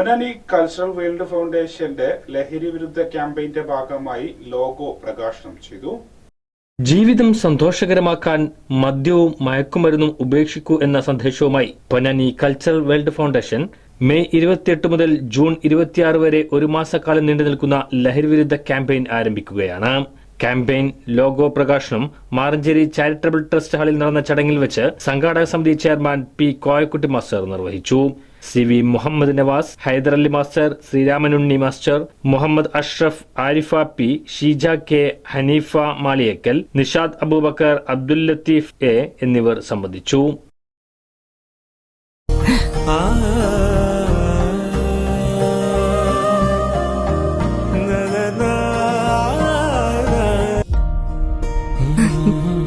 Ponnani cultural world ഫൗണ്ടേഷന്റെ ലഹരി വിരുദ്ധ ക്യാമ്പയിന്റെ ഭാഗമായി ലോഗോ പ്രകാശനം ചെയ്തു. ജീവിതം സന്തോഷകരമാക്കാൻ മദ്യവും മയക്കുമരുന്നും ഉപേക്ഷിക്കൂ എന്ന സന്ദേശവുമായി Ponnani cultural world foundation May ഇരുപത്തിയെട്ട് മുതൽ ജൂൺ ഇരുപത്തിയാറ് വരെ ഒരു മാസക്കാലം നീണ്ടു നിൽക്കുന്ന ലഹരിവിരുദ്ധ ക്യാമ്പയിൻ ആരംഭിക്കുകയാണ്. ക്യാമ്പയിൻ ലോഗോ പ്രകാശനം മാറഞ്ചേരി ചാരിറ്റബിൾ ട്രസ്റ്റ് ഹാളിൽ നടന്ന ചടങ്ങിൽ വെച്ച് സംഘാടക സമിതി ചെയർമാൻ പി കോയക്കുട്ടി മാസ്റ്റർ നിർവഹിച്ചു. C V Muhammad Nawas Haiderali master Sreeramanunni master Muhammad Ashraf Arifa P Sheeja K Hanifa Maliyakkal Nishad Abubakar Abdul Latheef A എന്നിവർ സംബന്ധിച്ചു.